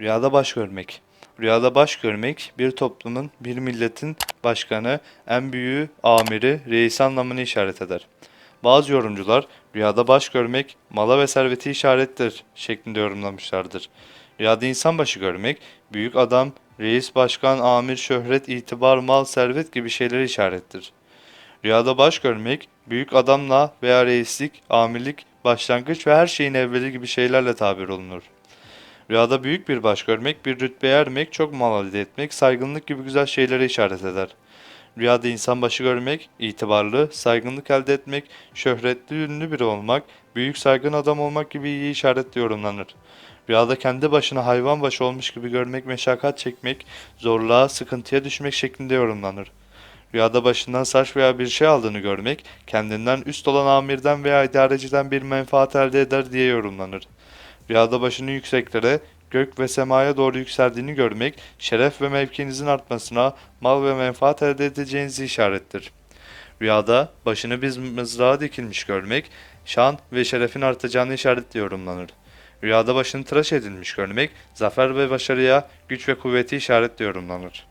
Rüyada baş görmek. Rüyada baş görmek bir toplumun, bir milletin başkanı, en büyüğü, amiri, reisi anlamını işaret eder. Bazı yorumcular rüyada baş görmek mala ve serveti işarettir şeklinde yorumlamışlardır. Rüyada insan başı görmek büyük adam, reis, başkan, amir, şöhret, itibar, mal, servet gibi şeyleri işarettir. Rüyada baş görmek büyük adamla veya reislik, amirlik, başlangıç ve her şeyin evveli gibi şeylerle tabir olunur. Rüyada büyük bir baş görmek, bir rütbeye ermek, çok mal elde etmek, saygınlık gibi güzel şeylere işaret eder. Rüyada insan başı görmek, itibarlı, saygınlık elde etmek, şöhretli, ünlü biri olmak, büyük saygın adam olmak gibi iyi işaretle yorumlanır. Rüyada kendi başına hayvan başı olmuş gibi görmek, meşakkat çekmek, zorluğa, sıkıntıya düşmek şeklinde yorumlanır. Rüyada başından saç veya bir şey aldığını görmek, kendinden üst olan amirden veya idareciden bir menfaat elde eder diye yorumlanır. Rüyada başını yükseklere, gök ve semaya doğru yükseldiğini görmek, şeref ve mevkinizin artmasına, mal ve menfaat elde edeceğinizi işarettir. Rüyada başını bir mızrağa dikilmiş görmek, şan ve şerefin artacağını işaretle yorumlanır. Rüyada başını tıraş edilmiş görmek, zafer ve başarıya, güç ve kuvveti işaretle yorumlanır.